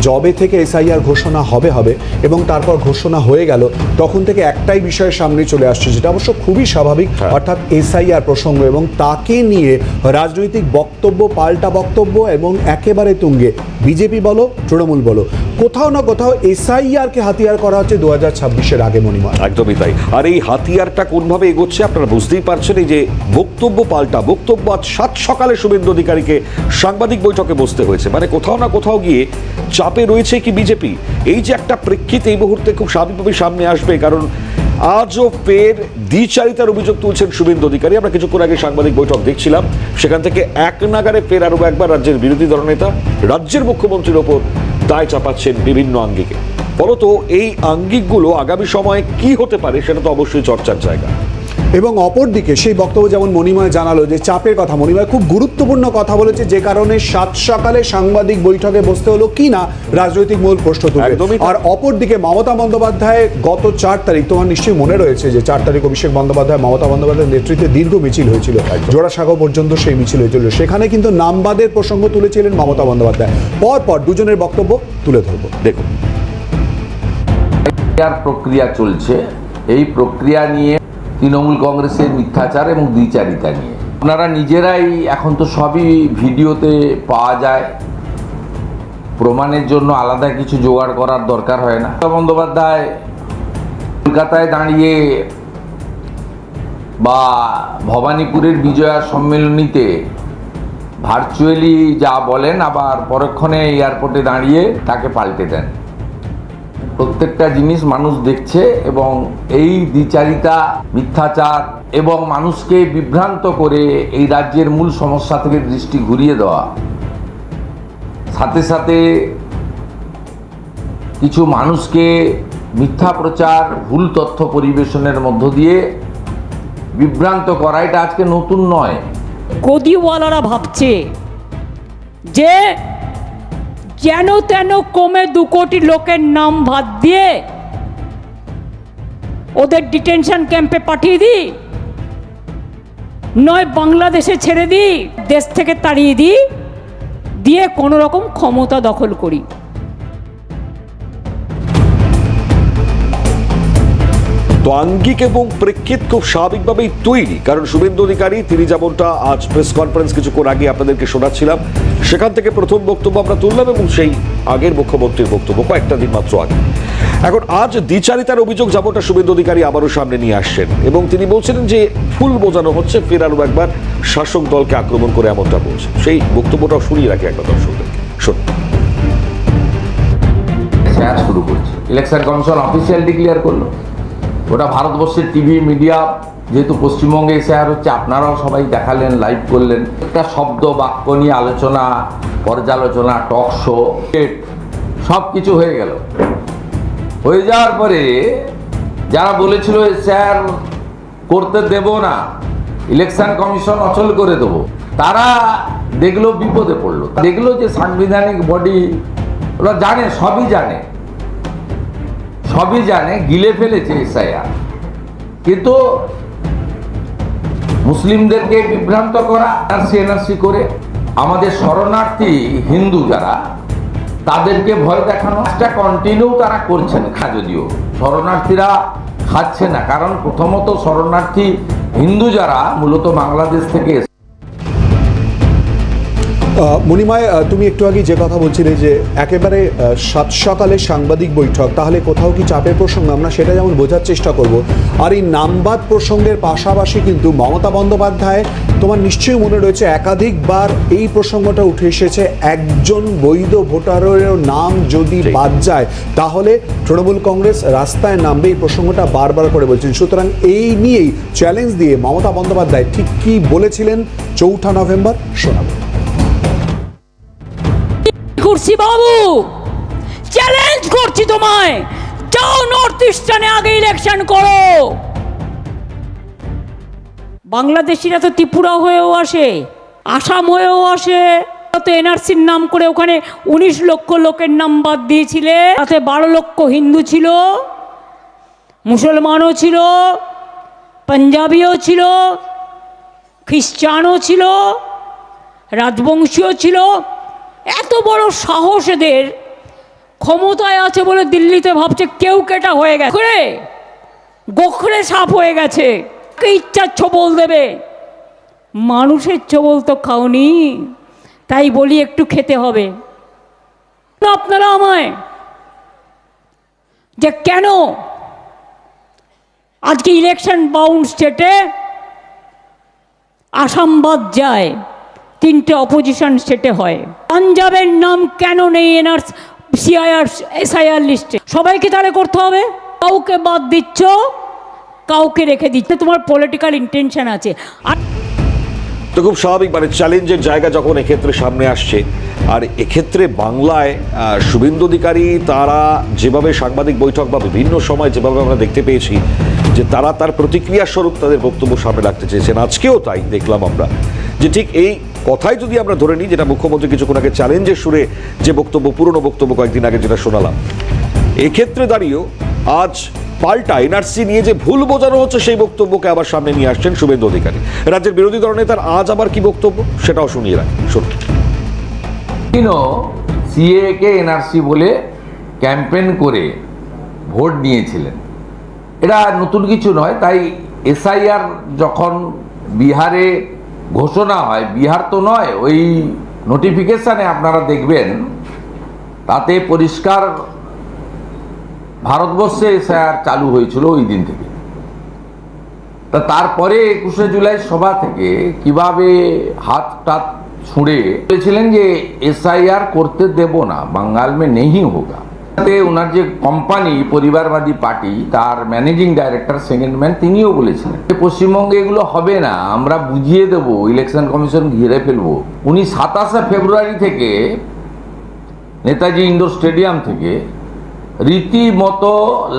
জবে থেকে এসআইআর ঘোষণা হবে হবে এবং তারপর ঘোষণা হয়ে গেল তখন থেকে একটাই বিষয় সামনে চলে আসছে যেটা অবশ্য খুবই স্বাভাবিক হ্যাঁ। অর্থাৎ এসআইআর প্রসঙ্গ এবং তাকে নিয়ে রাজনৈতিক বক্তব্য পাল্টা বক্তব্য এবং একেবারে তুঙ্গে বিজেপি বলো তৃণমূল বলো কোথাও না কোথাও এসআইআরকে হাতিয়ার করা হচ্ছে দু হাজার ছাব্বিশের আগে মণিময় একদমই তাই আর এই হাতিয়ারটা কোনভাবে এগোচ্ছে আপনারা বুঝতেই পারছেন এই যে বক্তব্য পাল্টা বক্তব্য আজ সাত সকালে শুভেন্দু অধিকারীকে সাংবাদিক বৈঠকে বসতে হয়েছে মানে কোথাও না কোথাও গিয়ে চাপে রয়েছে কি বিজেপি? এই যে একটা প্রেক্ষিত এই মুহূর্তে খুব স্বাভাবিকভাবে সামনে আসবে, কারণ আজও ফের দ্বিচারিতার অভিযোগ তুলছেন শুভেন্দু অধিকারী। আমরা কিছুক্ষণ আগে সাংবাদিক বৈঠক দেখছিলাম, সেখান থেকে এক নাগারে ফের আরও একবার রাজ্যের বিরোধী দলনেতা রাজ্যের মুখ্যমন্ত্রীর ওপর দায় চাপাচ্ছেন বিভিন্ন আঙ্গিকে। ফলত এই আঙ্গিকগুলো আগামী সময়ে কি হতে পারে সেটা তো অবশ্যই চর্চার জায়গা। এবং অপরদিকে সেই বক্তব্য যেমন মণিময় জানালো যে চাপের কথা মণিময় খুব গুরুত্বপূর্ণ কথা বলেছে যে কারণে সাত সকালে সাংবাদিক বৈঠকে বসতে হলো কি না রাজনৈতিক মূল প্রশ্ন তুলে। আর অপরদিকে মমতা বন্দ্যোপাধ্যায় গত চার তারিখ তোমার নিশ্চয়ই মনে রয়েছে যে চার তারিখ অভিষেক বন্দ্যোপাধ্যায় মমতা বন্দ্যোপাধ্যায়ের নেতৃত্বে দীর্ঘ মিছিল হয়েছিল। জোড়াসাঁকো পর্যন্ত সেই মিছিল হয়েছিল। সেখানে কিন্তু নামবাদের প্রসঙ্গ তুলেছিলেন মমতা বন্দ্যোপাধ্যায়। পর পর দুজনের বক্তব্য তুলে ধরবো। দেখুন। প্রক্রিয়া চলছে। এই প্রক্রিয়া নিয়ে তৃণমূল কংগ্রেসের মিথ্যাচার এবং দ্বিচারিতা নিয়ে। আপনারা নিজেরাই এখন তো সবই ভিডিওতে পাওয়া যায়। প্রমাণের জন্য আলাদা কিছু জোগাড় করার দরকার হয় না। বন্দ্যোপাধ্যায় কলকাতায় দাঁড়িয়ে বা ভবানীপুরের বিজয়া সম্মেলনীতে ভার্চুয়ালি যা বলেন, আবার পরক্ষণে এয়ারপোর্টে দাঁড়িয়ে তাকে পাল্টে দেন। প্রত্যেকটা জিনিস মানুষ দেখছে এবং এই দ্বিচারিতা, মিথ্যাচার এবং মানুষকে বিভ্রান্ত করে এই রাজ্যের মূল সমস্যা থেকে দৃষ্টি ঘুরিয়ে দেওয়া। সাথে সাথে কিছু মানুষকে মিথ্যা প্রচার, ভুল তথ্য পরিবেশনের মধ্য দিয়ে বিভ্রান্ত করা, এটা আজকে নতুন নয়। গদিওয়ালারা ভাবছে যে যেন তেন কমে দু কোটি লোকের নাম ভাত দিয়ে ওদের ডিটেনশন ক্যাম্পে পাঠিয়ে দিই। নয় বাংলাদেশে ছেড়ে দিই, দেশ থেকে তাড়িয়ে দিই, দিয়ে কোনো রকম ক্ষমতা দখল করি। তো আঙ্গিক এবং প্রেক্ষিত খুব স্বাভাবিকভাবেই তৈরি। কারণ শুভেন্দু অধিকারী, তিনি যেমনটা আজ প্রেস কনফারেন্স কিছুক্ষণ আগে আপনাদেরকে শোনাচ্ছিলাম, সেখান থেকে প্রথম বক্তব্য আমরা তুললাম এবং সেই আগের মুখ্যমন্ত্রীর বক্তব্য কয়েকটা দিন মাত্র আগে। এখন আজ দ্বিচারিতার অভিযোগ যেমনটা শুভেন্দু অধিকারী আবারও সামনে নিয়ে আসছেন এবং তিনি বলছিলেন যে ফুল বোঝানো হচ্ছে, ফের আরও একবার শাসক দলকে আক্রমণ করে এমনটা বলছে সেই বক্তব্যটাও শুনিয়ে রাখি একবার দর্শকদেরকে। শুনুন। শুরু করছে। ইলেকশন কমিশন অফিসিয়াল ডিক্লেয়ার করল। ওটা ভারতবর্ষের টিভি মিডিয়া যেহেতু পশ্চিমবঙ্গে শেয়ার হচ্ছে আপনারাও সবাই দেখালেন লাইভ করলেন। একটা শব্দ, বাক্য নিয়ে আলোচনা, পর্যালোচনা টক শো সব কিছু হয়ে গেল। হয়ে যাওয়ার পরে যারা বলেছিল স্যার, করতে দেব না ইলেকশন কমিশন অচল করে দেব, তারা দেখল বিপদে পড়ল। দেখল যে সাংবিধানিক বডি ওরা জানে, সবই জানে। সবই জানে, গিলে ফেলেছে এসআইআর। কিন্তু মুসলিমদেরকে বিভ্রান্ত করা এনআরসি এনআরসি করে আমাদের শরণার্থী হিন্দু যারা, তাদেরকে ভয় দেখানো একটা কন্টিনিউ তারা করছেন খা যদিও শরণার্থীরা খাচ্ছে না, কারণ প্রথমত শরণার্থী হিন্দু যারা, মূলত বাংলাদেশ থেকে মণিময় তুমি একটু আগে যে কথা বলছিলে যে একেবারে সাত সকালে সাংবাদিক বৈঠক তাহলে কোথাও কি চাপের প্রসঙ্গ? আমরা সেটা যেমন বোঝার চেষ্টা করব। আর এই নামবাদ প্রসঙ্গের পাশাপাশি কিন্তু মমতা বন্দ্যোপাধ্যায় তোমার নিশ্চয়ই মনে রয়েছে একাধিকবার এই প্রসঙ্গটা উঠে এসেছে একজন বৈধ ভোটারের নাম যদি বাদ যায় তাহলে তৃণমূল কংগ্রেস রাস্তায় নামবে এই প্রসঙ্গটা বারবার করে বলছেন। সুতরাং এই নিয়েই চ্যালেঞ্জ দিয়ে মমতা বন্দ্যোপাধ্যায় ঠিক কি বলেছিলেন চৌঠা নভেম্বর শোনাবো। করছি বাবু। চ্যালেঞ্জ করছি তোমায়। যাও নর্থ ইস্টার্নে আগে ইলেকশন করো। বাংলাদেশিরা তো ত্রিপুরা হয়েও আসে, আসাম হয়েও আসে। তো এনআরসির নাম করে ওখানে উনিশ লক্ষ লোকের নাম বাদ দিয়েছিলে। তাতে বারো লক্ষ হিন্দু ছিল, মুসলমানও ছিল, পাঞ্জাবিও ছিল, খ্রিস্টানও ছিল রাজবংশীয় ছিল। এত বড় সাহস এদের। ক্ষমতায় আছে বলে দিল্লিতে ভাবছে কেউ কেটা হয়ে গেছে। গোখরে গোখরে সাপ হয়ে গেছে। কে ইচ্ছার ছবল দেবে? মানুষের ছবল তো খাওনি। তাই বলি একটু খেতে হবে। আপনারা আমায় যে কেন আজকে ইলেকশন বাউন্ড স্টেটে আসাম বাদ যায়? তিনটে অপোজিশন সেটে হয়। পাঞ্জাবের নাম কেন নেই এনআর সিআইআর এসআইআর লিস্টে সবাইকে তাহলে করতে হবে। কাউকে বাদ দিচ্ছ, কাউকে রেখে দিচ্ছে, তোমার পলিটিক্যাল ইন্টেনশন আছে। আর তো খুব স্বাভাবিক মানে চ্যালেঞ্জের জায়গা যখন এক্ষেত্রে সামনে আসছে, আর এক্ষেত্রে বাংলায় শুভেন্দু অধিকারী, তারা যেভাবে সাংবাদিক বৈঠক বা বিভিন্ন সময় যেভাবে আমরা দেখতে পেয়েছি, যে তারা তার প্রতিক্রিয়া স্বরূপ তাদের বক্তব্য সামনে রাখতে চেয়েছেন। আজকেও তাই দেখলাম আমরা, যে ঠিক এই কথাই যদি আমরা ধরে নিই, যেটা মুখ্যমন্ত্রী কিছুক্ষণ আগে চ্যালেঞ্জের সুরে যে বক্তব্য, পুরনো বক্তব্য কয়েকদিন আগে যেটা শোনালাম, এক্ষেত্রে দাঁড়িয়েও আজ পাল্টা এনআরসি নিয়ে যে ভুল বোঝানো হচ্ছে, সেই বক্তব্যকে আবার সামনে নিয়ে আসছেন শুভেন্দু অধিকারী। রাজ্যের বিরোধী দল নেতার আজ আবার কি বক্তব্য, সেটাও শুনিয়ে রাখি। শুনুন। সিএ কে এনআরসি বলে ক্যাম্পেন করে ভোট নিয়েছিলেন এটা নতুন কিছু নয়, তাই এসআইআর যখন বিহারে ঘোষণা হয়, বিহার তো নয়, ওই নোটিফিকেশানে আপনারা দেখবেন, তাতে পরিষ্কার ভারতবর্ষে এসআইআর চালু হয়েছিল ওই দিন থেকে। তা তারপরে একুশে জুলাই সভা থেকে কীভাবে হাত টাত ছুঁড়ে বলেছিলেন যে এসআইআর করতে দেব না বাঙ্গাল মে নেই তাতে ওনার যে কোম্পানি পরিবারবাদী পার্টি তার ম্যানেজিং ডাইরেক্টর সেকেন্ড ম্যান তিনিও বলেছিলেন পশ্চিমবঙ্গে এগুলো হবে না, আমরা বুঝিয়ে দেব ইলেকশন কমিশন ঘিরে ফেলব। উনি সাতাশে ফেব্রুয়ারি থেকে নেতাজি ইন্ডোর স্টেডিয়াম থেকে রীতিমতো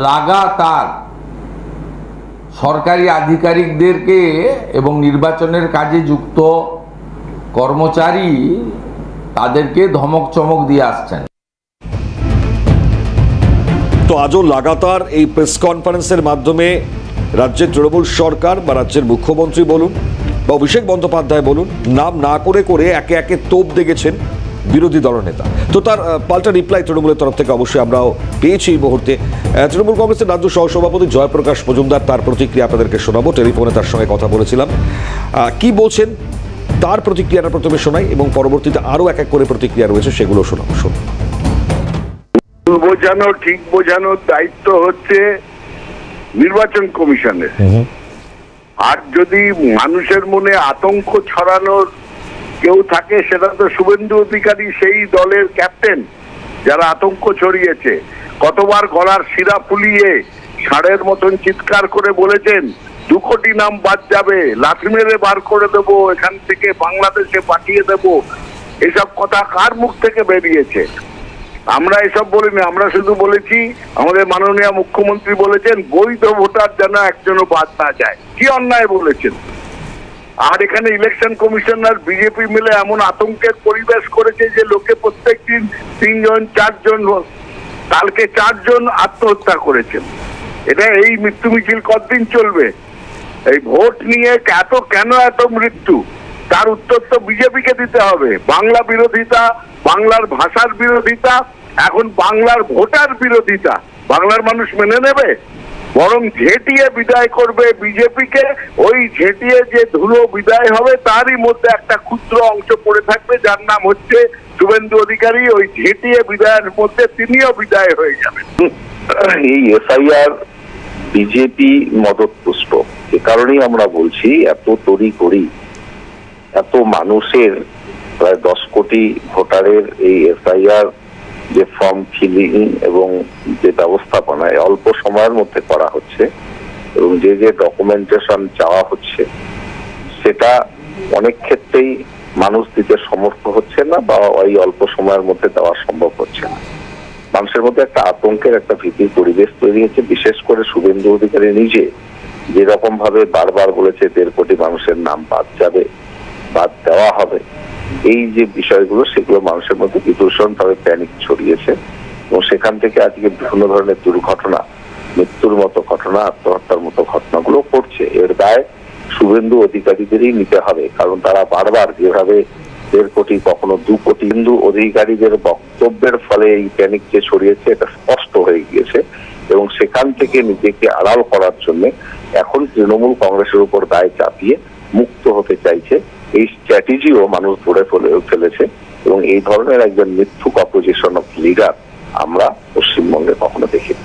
লাগাতার সরকারি আধিকারিকদেরকে এবং নির্বাচনের কাজে যুক্ত কর্মচারী তাদেরকে ধমক চমক দিয়ে আসছেন। তো আজও লাগাতার এই প্রেস কনফারেন্সের মাধ্যমে রাজ্যের তৃণমূল সরকার বা রাজ্যের মুখ্যমন্ত্রী বলুন বা অভিষেক বন্দ্যোপাধ্যায় বলুন, নাম না করে করে একে একে তোপ দেখেছেন বিরোধী দলনেতা। তো তার পাল্টা রিপ্লাই তৃণমূলের তরফ থেকে অবশ্যই আমরাও পেয়েছি এই মুহূর্তে। তৃণমূল কংগ্রেসের রাজ্য সহসভাপতি জয়প্রকাশ মজুমদার তার প্রতিক্রিয়া আপনাদেরকে শোনাবো। টেলিফোনে তার সঙ্গে কথা বলেছিলাম। কি বলছেন তার প্রতিক্রিয়াটা প্রথমে শোনাই এবং পরবর্তীতে আরও এক এক করে প্রতিক্রিয়া রয়েছে সেগুলো শোনাবো। ভুল বোঝানো ঠিক বোঝানোর দায়িত্ব হচ্ছে নির্বাচন কমিশনের। আর যদি মানুষের মনে আতঙ্ক ছড়ানোর কেউ থাকে সেটা তো শুভেন্দু অধিকারী সেই দলের ক্যাপ্টেন যারা আতঙ্ক ছড়িয়েছে। কতবার গলার শিরা ফুলিয়ে ষাঁড়ের মতন চিৎকার করে বলেছেন দু কোটি নাম বাদ যাবে লাথি মেরে বার করে দেব এখান থেকে বাংলাদেশে পাঠিয়ে দেব। এসব কথা কার মুখ থেকে বেরিয়েছে? আমরা এসব বলিনি, আমরা শুধু বলেছি, আমাদের মাননীয় মুখ্যমন্ত্রী বলেছেন, বৈধ ভোটার যেন একজনও বাদ না যায়। কি অন্যায় বলেছেন? আর এখানে ইলেকশন কমিশনার বিজেপি মিলে এমন আতঙ্কের পরিবেশ করেছে যে লোকে প্রত্যেক দিন তিনজন, চারজন, কালকে চারজন আত্মহত্যা করেছেন। এটা এই মৃত্যু মিছিল কতদিন চলবে? এই ভোট নিয়ে এত কেন এত মৃত্যু? তার উত্তর তো বিজেপিকে দিতে হবে। বাংলা বিরোধিতা বাংলার ভাষার বিরোধিতা, এখন বাংলার ভোটার বিরোধিতা। বাংলার মানুষ মেনে নেবে? বরং ঝেঁটিয়ে বিদায় করবে বিজেপিকে। ওই ঝেঁটিয়ে যে ধুলো বিদায় হবে, তারই মধ্যে একটা ক্ষুদ্র অংশ পড়ে থাকবে, যার নাম হচ্ছে শুভেন্দু অধিকারী। ওই ঝেঁটিয়ে বিদায়ের মধ্যে তিনিও বিদায় হয়ে যাবেন। এই এসআইআর বিজেপি মদত মদতপুষ্ট এ কারণেই আমরা বলছি, এত তড়ি করি এত মানুষের প্রায় দশ কোটি ভোটারের এই এসআইআর যে ফর্ম ফিলিং এবং যে ব্যবস্থাপনা অল্প সময়ের মধ্যে করা হচ্ছে এবং যে যে ডকুমেন্টেশন চাওয়া হচ্ছে, সেটা অনেক ক্ষেত্রেই মানুষ দিতে সমর্থ হচ্ছে না বা ওই অল্প সময়ের মধ্যে দেওয়া সম্ভব হচ্ছে না। মানুষের মধ্যে একটা আতঙ্কের একটা ভীতির পরিবেশ তৈরি হচ্ছে বিশেষ করে শুভেন্দু অধিকারী নিজে যেরকম ভাবে বারবার বলেছে, দেড় কোটি মানুষের নাম বাদ যাবে, বাদ দেওয়া হবে। এই যে বিষয়গুলো, সেগুলো মানুষের মধ্যে বিভূষণ ভাবে প্যানিক ছড়িয়েছে। এবং সেখান থেকে আজকে বিভিন্ন ধরনের দুর্ঘটনা, মৃত্যুর মতো ঘটনা, আত্মহত্যার মতো ঘটনাগুলো ঘটছে। এর দায় শুভেন্দু অধিকারীদেরই নিতে হবে, কারণ তারা বারবার যেভাবে দেড় কোটি, কখনো দু কোটি হিন্দু অধিকারীদের বক্তব্যের ফলে এই প্যানিক যে ছড়িয়েছে, এটা স্পষ্ট হয়ে গিয়েছে। এবং সেখান থেকে নিজেকে আড়াল করার জন্য এখন তৃণমূল কংগ্রেসের উপর দায় চাপিয়ে মুক্ত হতে চাইছে এই স্ট্র্যাটেজিও মানুষ ধরে ফেলেছে এবং এই ধরনের একজন মিথ্যুক অপোজিশন অফ লিডার আমরা পশ্চিমবঙ্গে কখনো দেখিনি।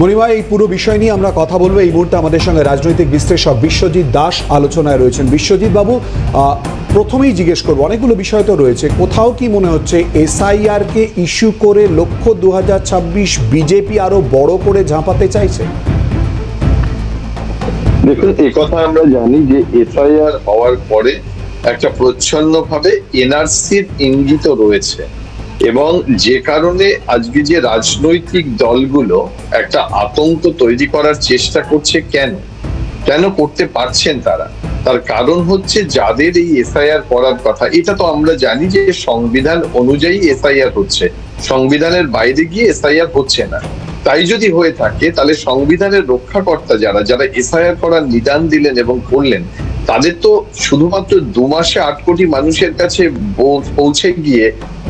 মণিমা এই পুরো বিষয় নিয়ে আমরা কথা বলব। এই মুহূর্তে আমাদের সঙ্গে রাজনৈতিক বিশ্লেষক বিশ্বজিৎ দাস আলোচনায় রয়েছেন। বিশ্বজিৎ বাবু প্রথমেই জিজ্ঞেস করব, অনেকগুলো বিষয় তো রয়েছে। কোথাও কি মনে হচ্ছে এসআইআর কে ইস্যু করে লক্ষ্য দুহাজার ছাব্বিশ বিজেপি আরও বড় করে ঝাঁপাতে চাইছে? দেখুন কথা আমরা জানি যে এফআইআর হওয়ার পরে একটা প্রচ্ছন্ন ভাবে এনআরসির ইঙ্গিত রয়েছে এবং যে কারণে আজকে যে রাজনৈতিক দলগুলো একটা আতঙ্ক তৈরি করার চেষ্টা করছে কেন? কেন করতে পারছেন তারা? তার কারণ হচ্ছে যাদের এই এসআইআর করার কথা। এটা তো আমরা জানি যে সংবিধান অনুযায়ী এসআইআর হচ্ছে। সংবিধানের বাইরে গিয়ে এসআইআর হচ্ছে না। তাই যদি হয়ে থাকে, তাহলে সংবিধানের রক্ষাকর্তা যারা যারা এসআইআর করার নিদান দিলেন এবং করলেন, তাদের তো শুধুমাত্র দু মাসে আট কোটি মানুষের কাছে পৌঁছে গিয়ে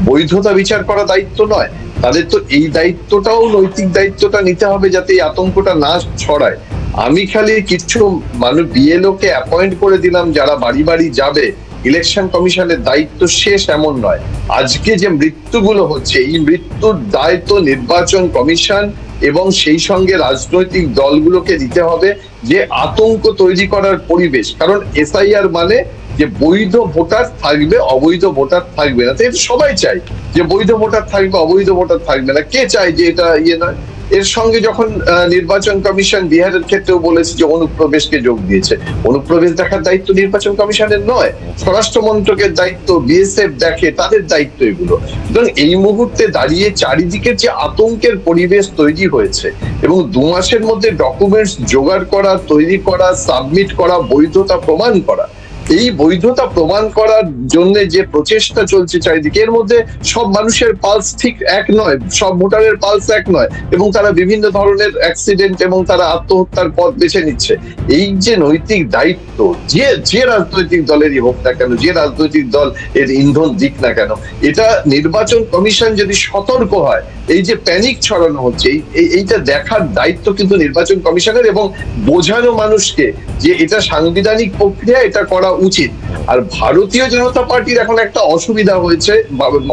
বৈধতা বিচার করা দায়িত্ব নয়। তাদের তো এই দায়িত্বটাও নৈতিক দায়িত্বটা নিতে হবে যাতে এই আতঙ্কটা না ছড়ায়। আমি খালি কিছু মানুষ বিএলও কে অ্যাপয়েন্ট করে দিলাম, যারা বাড়ি বাড়ি যাবে ইলেকশন কমিশনের দায়িত্ব শেষ এমন নয়। আজকে যে মৃত্যুগুলো হচ্ছে, এই মৃত্যুর দায়িত্ব নির্বাচন কমিশন এবং সেই সঙ্গে রাজনৈতিক দলগুলোকে দিতে হবে যে আতঙ্ক তৈরি করার পরিবেশ। কারণ এসআইআর মানে যে বৈধ ভোটার থাকবে, অবৈধ ভোটার থাকবে না। তো এটা সবাই চাই যে বৈধ ভোটার থাকবে, অবৈধ ভোটার থাকবে না। কে চায় যে এটা ইয়ে নয়? এর সঙ্গে যখন নির্বাচন কমিশন বিহারের ক্ষেত্রেও বলেছে যে অনুপ্রবেশকে যোগ দিয়েছে, অনুপ্রবেশ দেখার দায়িত্ব নির্বাচন কমিশনের নয় স্বরাষ্ট্র মন্ত্রকের দায়িত্ব বিএসএফ দেখে তাদের দায়িত্ব এগুলো। সুতরাং এই মুহূর্তে দাঁড়িয়ে চারিদিকে যে আতঙ্কের পরিবেশ তৈরি হয়েছে এবং দু মাসের মধ্যে ডকুমেন্টস জোগাড় করা, তৈরি করা সাবমিট করা, বৈধতা প্রমাণ করা এই বৈধতা প্রমাণ করার জন্য যে প্রচেষ্টা চলছে চারিদিকে, এর মধ্যে সব মানুষের পালস ঠিক এক নয়, সব ভোটারের পালস এক নয় এবং তারা বিভিন্ন ধরনের অ্যাক্সিডেন্ট এবং তারা আত্মহত্যার পথ বেছে নিচ্ছে। এই যে নৈতিক দায়িত্ব, যে যে রাজনৈতিক দলেরই হোক না কেন, যে রাজনৈতিক দল এর ইন্ধন দিক না কেন, এটা নির্বাচন কমিশন যদি সতর্ক হয়, এই যে প্যানিক ছড়ানো হচ্ছে, এই- এই, এইটা দেখার দায়িত্ব কিন্তু নির্বাচন কমিশনের এবং বোঝানো মানুষকে যে এটা সাংবিধানিক প্রক্রিয়া, এটা করা উচিত। আর ভারতীয় জনতা পার্টির এখন একটা অসুবিধা হয়েছে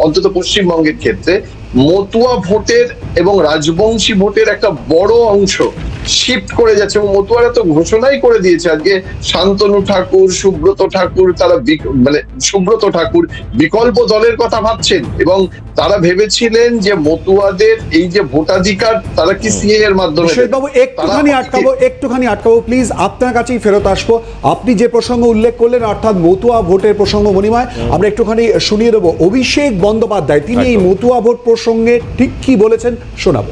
অন্তত পশ্চিমবঙ্গের ক্ষেত্রে। মতুয়া ভোটের এবং রাজবংশী ভোটের একটা বড় অংশ শিফট করে যাচ্ছে এবং মতুয়ারা তো ঘোষণাই করে দিয়েছে আজকে শান্তনু ঠাকুর সুব্রত ঠাকুর তারা মানে সুব্রত ঠাকুর বিকল্প দলের কথা ভাবছেন এবং তারা ভেবেছিলেন যে মতুয়াদের এই যে ভোটাধিকার তারা কি সিএ এর মাধ্যমে বাবু একটুখানি আটকাবো একটুখানি আটকাবো প্লিজ আপনার কাছেই ফেরত আসব। আপনি যে প্রসঙ্গ উল্লেখ করলেন অর্থাৎ মতুয়া ভোটের প্রসঙ্গ মণিময় আমরা একটুখানি শুনিয়ে দেবো। অভিষেক বন্দ্যোপাধ্যায় তিনি এই মতুয়া ভোট প্রসঙ্গে ঠিক কি বলেছেন শোনাবো।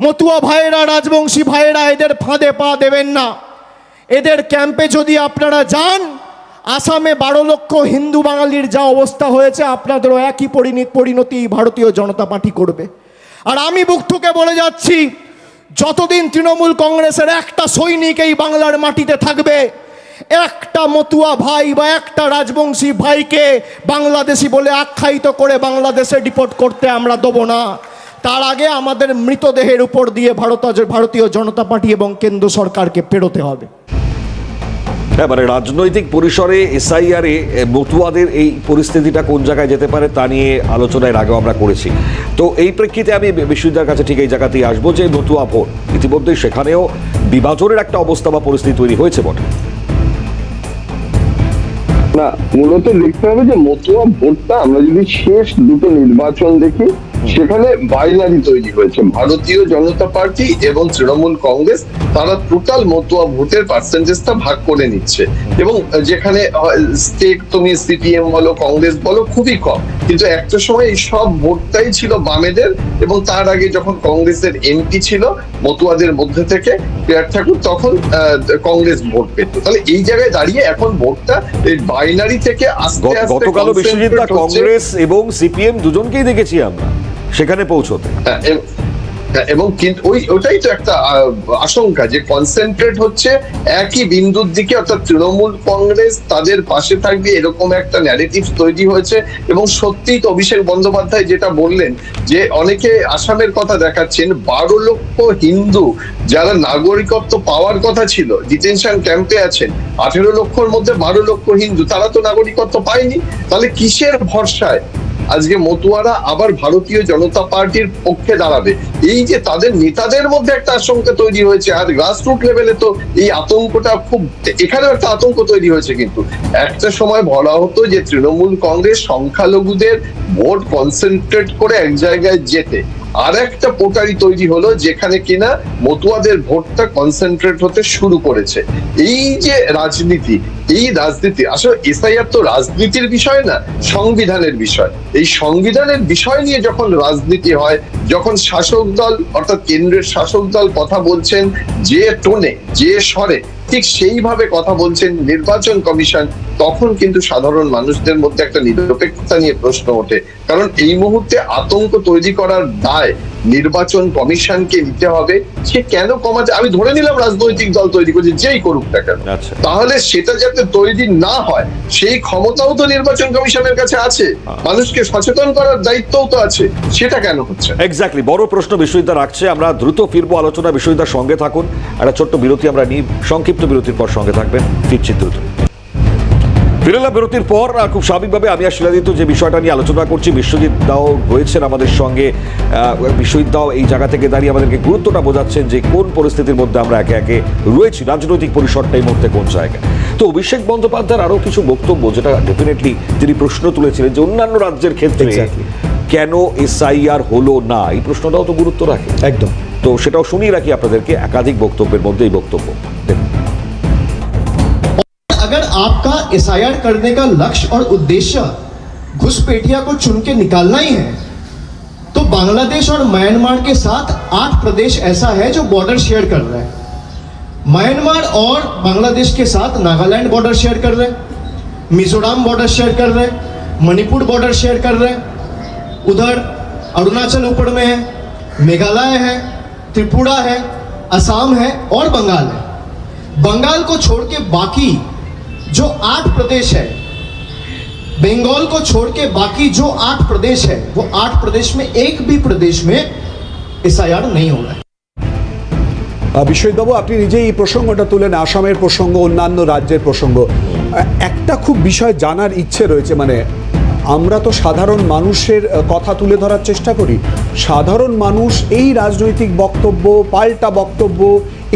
মতুয়া ভাইয়েরা, রাজবংশী ভাইয়েরা, এদের ফাঁদে পা দেবেন না। এদের ক্যাম্পে যদি আপনারা যান, আসামে বারো লক্ষ হিন্দু বাঙালির যা অবস্থা হয়েছে, আপনাদেরও একই পরিণতি পরিণতি ভারতীয় জনতা পার্টি করবে। আর আমি বুক থেকে বলে যাচ্ছি, যতদিন তৃণমূল কংগ্রেসের একটা সৈনিক এই বাংলার মাটিতে থাকবে, একটা মতুয়া ভাই বা একটা রাজবংশী ভাইকে বাংলাদেশি বলে আখ্যায়িত করে বাংলাদেশে ডিপোর্ট করতে আমরা দেবো না। তার আগে আমাদের মৃতদেহের উপর দিয়ে ভারত ভারতীয় জনতা পার্টি এবং কেন্দ্র সরকারকে পেরোতে হবে। হ্যাঁ মানে রাজনৈতিক পরিসরে এসআইআরে এ মতুয়াদের এই পরিস্থিতিটা কোন জায়গায় যেতে পারে তা নিয়ে আলোচনার আগেও আমরা করেছি। তো এই প্রেক্ষিতে আমি বিশ্ববিদ্যালয়ের কাছে ঠিক এই জায়গাতেই আসব যে মতুয়া ভোট। ইতিমধ্যে সেখানেও বিভাজনের একটা অবস্থা বা পরিস্থিতি তৈরি হয়েছে বটে। না মূলত দেখতে হবে যে মতুয়া ভোটটা আমরা যদি শেষ দুটো নির্বাচন দেখি সেখানে বাইনারি তৈরি হয়েছে। ভারতীয় জনতা পার্টি এবং তৃণমূল কংগ্রেস তারা টোটাল মতুয়া ভোটের পার্সেন্টেজটা ভাগ করে নিচ্ছে। এবং যেখানে স্টেট তুমি সিপিএম বলো কংগ্রেস বলো খুবই কম। কিন্তু একটা সময় এই সব ভোটটাই ছিল বামেদের এবং তার আগে যখন কংগ্রেসের এমপি ছিল মতুয়াদের মধ্যে থেকে প্রিয়ার ঠাকুর তখন কংগ্রেস ভোট পেত। তাহলে এই জায়গায় দাঁড়িয়ে এখন ভোটটা এই বাইনারি থেকে আস্তে আস্তে গতকালও বিশ্বজিৎ। কংগ্রেস এবং সিপিএম দুজনকেই দেখেছি আমরা। সেখানে পৌঁছতে। হ্যাঁ, এব- হ্যাঁ, এবং কিন্তু ওই ওটাই তো একটা আশঙ্কা যে কনসেন্ট্রেট হচ্ছে একই বিন্দুর দিকে অর্থাৎ তৃণমূল কংগ্রেস তাদের পাশে থাকবে এরকম একটা ন্যারেটিভ তৈরি হয়েছে। এবং সত্যিই তো অভিষেক বন্দ্যোপাধ্যায় যেটা বললেন যে অনেকে আসামের কথা দেখাচ্ছেন বারো লক্ষ হিন্দু যারা নাগরিকত্ব পাওয়ার কথা ছিল ডিটেনশন ক্যাম্পে আছেন আঠেরো লক্ষর মধ্যে বারো লক্ষ হিন্দু তারা তো নাগরিকত্ব পায়নি। তাহলে কিসের ভরসায় আজকে মতুয়ারা আবার ভারতীয় জনতা পার্টির পক্ষে দাঁড়াবে। এই যে তাদের নেতাদের মধ্যে একটা আশঙ্কা তৈরি হয়েছে, আর গ্রাসরুট লেভেলে তো এই আতঙ্কটা খুব, এখানেও একটা আতঙ্ক তৈরি হয়েছে কিন্তু। একটা সময় বলা হতো যে তৃণমূল কংগ্রেস সংখ্যালঘুদের ভোট কনসেন্ট্রেট করে এক জায়গায় যেতে। আর একটা পোটারি তৈরি হলো যেখানে কিনা মতুয়াদের ভোটটা কনসেন্ট্রেট হতে শুরু করেছে। এই যে রাজনীতি এই রাজনীতি আসলে এসআইআর তো রাজনীতির বিষয় না সংবিধানের বিষয়। এই সংবিধানের বিষয় নিয়ে যখন রাজনীতি হয় যখন শাসক দল অর্থাৎ কেন্দ্রের শাসক দল কথা বলছেন যে টোনে যে স্বরে ঠিক সেইভাবে কথা বলছেন নির্বাচন কমিশন তখন কিন্তু সাধারণ মানুষদের মধ্যে একটা নিরপেক্ষতা নিয়ে প্রশ্ন ওঠে। কারণ এই মুহূর্তে আতঙ্ক তৈরি করার দায় নির্বাচন কমিশনকে নিতে হবে। সে কেন কমাতে আমি ধরে নিলাম রাজনৈতিক দল তৈরি করছে যেই করুক না কেন। আচ্ছা। তাহলে সেটা যাতে তৈরি না হয়, সেই ক্ষমতাও তো নির্বাচন কমিশনের কাছে আছে। মানুষকে সচেতন করার দায়িত্বও তো আছে। সেটা কেন হচ্ছে? এক্স্যাক্টলি বড় প্রশ্ন বিশ্ববিদ্যা রাখছে। আমরা দ্রুত ফিরবো আলোচনা বিশ্ববিদ্যার সঙ্গে থাকুন। একটা ছোট্ট বিরতি আমরা নিই। সংক্ষিপ্ত বিরতির পর সঙ্গে থাকবেন। ফিরছি দ্রুত। ফিরেলাম বিরতির পর খুব স্বাভাবিকভাবে আমি আর শিলাদিত্য যে বিষয়টা নিয়ে আলোচনা করছি বিশ্বজিৎ দাও রয়েছেন আমাদের সঙ্গে। বিশ্বজিৎ দাও এই জায়গা থেকে দাঁড়িয়ে আমাদেরকে গুরুত্বটা বোঝাচ্ছেন যে কোন পরিস্থিতির মধ্যে আমরা একে একে রয়েছি রাজনৈতিক পরিসরটা এই মুহূর্তে কোন জায়গায়। তো অভিষেক বন্দ্যোপাধ্যায়ের আরও কিছু বক্তব্য যেটা ডেফিনেটলি তিনি প্রশ্ন তুলেছিলেন যে অন্যান্য রাজ্যের ক্ষেত্রে. কেন এসআইআর হলো না? এই প্রশ্নটাও তো গুরুত্ব রাখে। একদম। তো সেটাও শুনিয়ে রাখি আপনাদেরকে একাধিক বক্তব্যের মধ্যে এই বক্তব্য। দেখুন अगर आपका एस करने का लक्ष्य और उद्देश्य घुसपैठिया को चुन के निकालना ही है तो बांग्लादेश और म्यांमार के साथ आठ प्रदेश ऐसा है जो बॉर्डर शेयर कर रहा है। म्यांमार और बांग्लादेश के साथ नागालैंड बॉर्डर शेयर कर रहे हैं, मिजोरम बॉर्डर शेयर कर रहे हैं, मणिपुर बॉर्डर शेयर कर रहे हैं। उधर अरुणाचल ऊपर में है, मेघालय है, त्रिपुरा है, असम है और बंगाल है। बंगाल को छोड़ के बाकी जो आठ प्रदेश है बंगाल को छोड़ के बाकी जो आठ प्रदेश है वो आठ प्रदेश में एक भी प्रदेश में एस नहीं हो रहा है আহ, বিশ্বজিৎবাবু আপনি নিজেই এই প্রসঙ্গটা তুলেন আসামের প্রসঙ্গ অন্যান্য রাজ্যের প্রসঙ্গ আহ, একটা খুব বিষয় জানার ইচ্ছে রয়েছে মানে আমরা তো সাধারণ মানুষের আহ, কথা তুলে ধরার চেষ্টা করি সাধারণ মানুষ এই রাজনৈতিক বক্তব্য পাল্টা বক্তব্য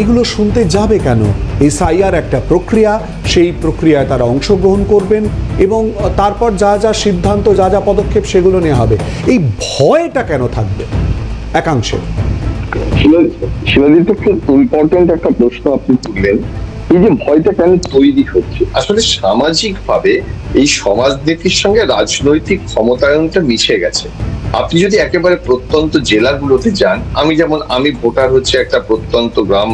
এগুলো শুনতে যাবে কেন? এসআইআর একটা প্রক্রিয়া, সেই প্রক্রিয়ায় তারা অংশগ্রহণ করবেন এবং তারপর যা যা সিদ্ধান্ত, যা যা পদক্ষেপ সেগুলো নেওয়া হবে। এই ভয়টা কেন থাকবে? একাংশে খুব ইম্পর্টেন্ট একটা প্রশ্ন আপনি তুললেন। এই যে ভয়টা কেন তৈরি হচ্ছে? আসলে সামাজিক ভাবে এই সমাজনীতির সঙ্গে রাজনৈতিক ক্ষমতায়নটা মিশে গেছে। আপনি যদি একেবারে প্রত্যন্ত জেলাগুলোতে যান, আমি যেমন, আমি ভোটার হচ্ছে একটা প্রত্যন্ত গ্রাম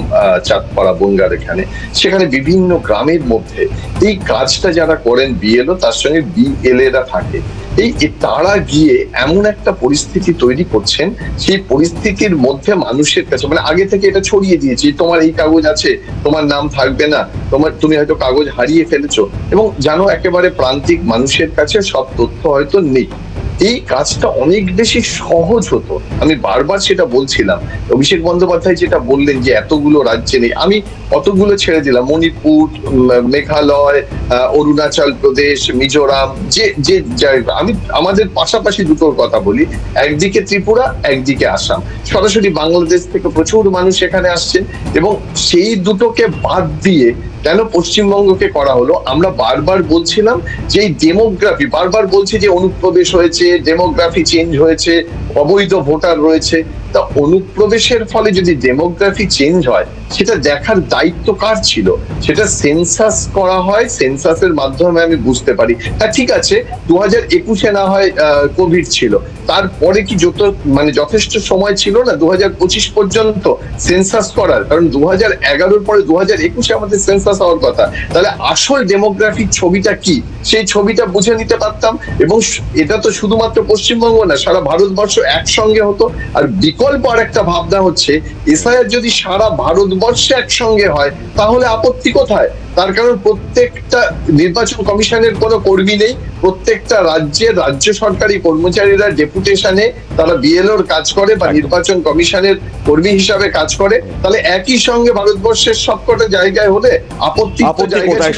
চাঁদপাড়া, বনগার এখানে। সেখানে বিভিন্ন গ্রামের মধ্যে এই কাজটা যারা করেন বিএলও, তার সঙ্গে বিএলএরা থাকে। এই তারা গিয়ে এমন একটা পরিস্থিতি তৈরি করছেন, সেই পরিস্থিতির মধ্যে মানুষের কাছে মানে আগে থেকে এটা ছড়িয়ে দিয়েছি, তোমার এই কাগজ আছে, তোমার নাম থাকবে না, তোমার, তুমি হয়তো কাগজ হারিয়ে ফেলেছো। এবং জানো একেবারে প্রান্তিক মানুষের কাছে সব তথ্য হয়তো নেই। এই কাজটা অনেক বেশি সহজ হতো। আমি বারবার সেটা বলছিলাম। অভিষেক বন্দ্যোপাধ্যায় যেটা বললেন যে এতগুলো রাজ্যে নেই, আমি কতগুলো ছেড়ে দিলাম। মণিপুর মেঘালয় অরুণাচল প্রদেশ, মিজোরাম, যে যে আমি, আমাদের পাশাপাশি দুটোর কথা বলি। একদিকে ত্রিপুরা, একদিকে আসাম। সরাসরি বাংলাদেশ থেকে প্রচুর মানুষ এখানে আসছেন এবং সেই দুটোকে বাদ দিয়ে কেন পশ্চিমবঙ্গকে করা হলো? আমরা বারবার বলছিলাম যে ডেমোগ্রাফি বারবার বলছি যে অনুপ্রবেশ হয়েছে ডেমোগ্রাফি চেঞ্জ হয়েছে, অবৈধ ভোটার রয়েছে। তা অনুপ্রবেশের ফলে যদি ডেমোগ্রাফি চেঞ্জ হয়, সেটা দেখার দায়িত্ব কার ছিল? সেটা সেন্সাস করা হয় সেন্সাসের মাধ্যমে আমি বুঝতে পারি। হ্যাঁ ঠিক আছে দু হাজার একুশে না হয় কোভিড ছিল। তারপরে কি যত মানে যথেষ্ট সময় ছিল না দু হাজার পঁচিশ পর্যন্ত সেন্সাস করার? কারণ দু হাজার এগারোর পরে দু হাজার একুশে আমাদের সেন্সাস হওয়ার কথা। তাহলে আসল ডেমোগ্রাফিক ছবিটা কি? সেই ছবিটা বুঝে নিতে পারতাম। এবং এটা তো শুধুমাত্র পশ্চিমবঙ্গ না, সারা ভারতবর্ষ একসঙ্গে হতো। আর বিকল্প বিকল্প আর একটা ভাবনা হচ্ছে এসআইআর যদি সারা ভারতবর্ষে একসঙ্গে হয় তাহলে আপত্তি কোথায়? তার কারণ প্রত্যেকটা নির্বাচন কমিশনের কোনো কর্মী নেই প্রত্যেকটা রাজ্যের রাজ্য সরকারি কর্মচারীরা ডেপুটেশনে তারা বিএলওর কাজ করে বা নির্বাচন কমিশনের কর্মী হিসাবে কাজ করে তাহলে একই সঙ্গে ভারতবর্ষের সবকটা জায়গায় হলে আপত্তি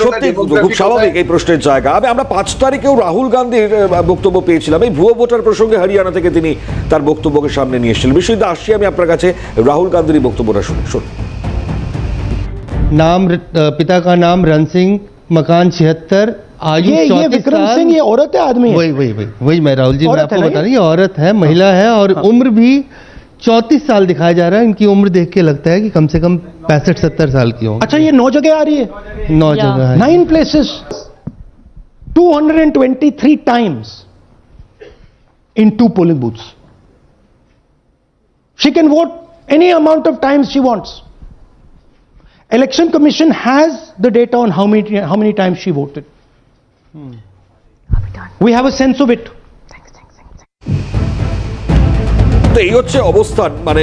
সত্যি খুব স্বাভাবিক এই প্রশ্নের জায়গা। আমি আমরা পাঁচ তারিখেও রাহুল গান্ধীর বক্তব্য পেয়েছিলাম। এই ভুয়ো ভোটার প্রসঙ্গে হরিয়ানা থেকে তিনি তার বক্তব্যকে সামনে নিয়ে এসেছিলেন। বিশ্বজিৎ আসছি আমি আপনার কাছে রাহুল গান্ধীর এই বক্তব্যটা শুনি শুনুন नाम अ, पिता का नाम रन सिंह मकान छिहत्तर आयु ये ये 34 विक्रम साल सिंह ये औरत है आदमी है वही वही वही वही मैं राहुल जी मैं औरत है आपको ना बता ये? रही हूँ ये औरत है महिला है और उम्र भी चौंतीस साल दिखाया जा रहा है इनकी उम्र देख के लगता है कि कम से कम पैंसठ सत्तर साल की होंगी अच्छा ये नौ जगह आ रही है नौ जगह है nine places 223 times in two polling booths She can vote any amount of times she wants. Election commission has the data on how many how many times she voted. Hmm. we have a sense of it. তো এই হচ্ছে অবস্থান। মানে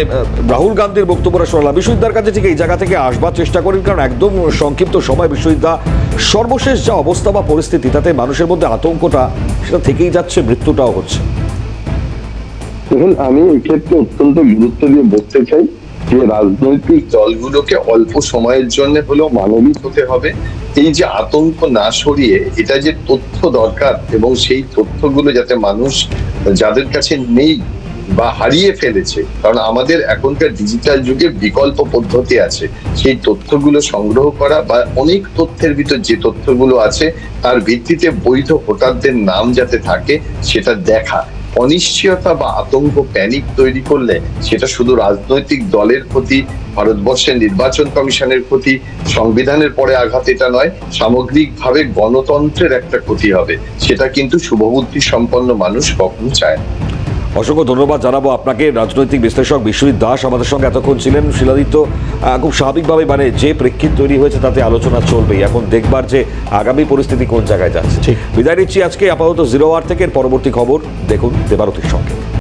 রাহুল গান্ধীর বক্তব্যটা শোনালাম। বিশ্ববিদ্যার কাছে ঠিক এই জায়গা থেকে আসবার চেষ্টা করেন কারণ একদম সংক্ষিপ্ত সময় বিশ্ববিদ্যা সর্বশেষ যা অবস্থা বা পরিস্থিতি তাতে মানুষের মধ্যে আতঙ্কটা সেটা থেকেই যাচ্ছে মৃত্যুটাও হচ্ছে। দেখুন, আমি এক্ষেত্রে অত্যন্ত গুরুত্ব দিয়ে বলতে চাই যে রাজনৈতিক দলগুলোকে অল্প সময়ের জন্য হলেও মানবিক হতে হবে। এই যে আতঙ্ক না সরিয়ে এটা যে তথ্য দরকার এবং সেই তথ্যগুলো যাতে মানুষ যাদের কাছে নেই বা হারিয়ে ফেলেছে, কারণ আমাদের এখনকার ডিজিটাল যুগে বিকল্প পদ্ধতি আছে। সেই তথ্যগুলো সংগ্রহ করা বা অনেক তথ্যের ভিতর যে তথ্যগুলো আছে, তার ভিত্তিতে বৈধ ভোটারদের নাম যাতে থাকে, সেটা দেখা। অনিশ্চয়তা বা আতঙ্ক প্যানিক তৈরি করলে সেটা শুধু রাজনৈতিক দলের প্রতি ভারতবর্ষের নির্বাচন কমিশনের প্রতি সংবিধানের পরে আঘাত এটা নয়, সামগ্রিকভাবে গণতন্ত্রের একটা ক্ষতি হবে। সেটা কিন্তু শুভবুদ্ধি সম্পন্ন মানুষ কখনো চায় না। অসংখ্য ধন্যবাদ জানাব আপনাকে। রাজনৈতিক বিশ্লেষক বিশ্বজিৎ দাস আমাদের সঙ্গে এতক্ষণ ছিলেন। শিলাদিত্য খুব স্বাভাবিকভাবে মানে যে প্রেক্ষিত তৈরি হয়েছে তাতে আলোচনা চলবেই এখন দেখবার যে আগামী পরিস্থিতি কোন জায়গায় যাচ্ছে। বিদায় নিচ্ছি আজকে আপাতত জিরো আর থেকে পরবর্তী খবর দেখুন দেবারতির সঙ্গে।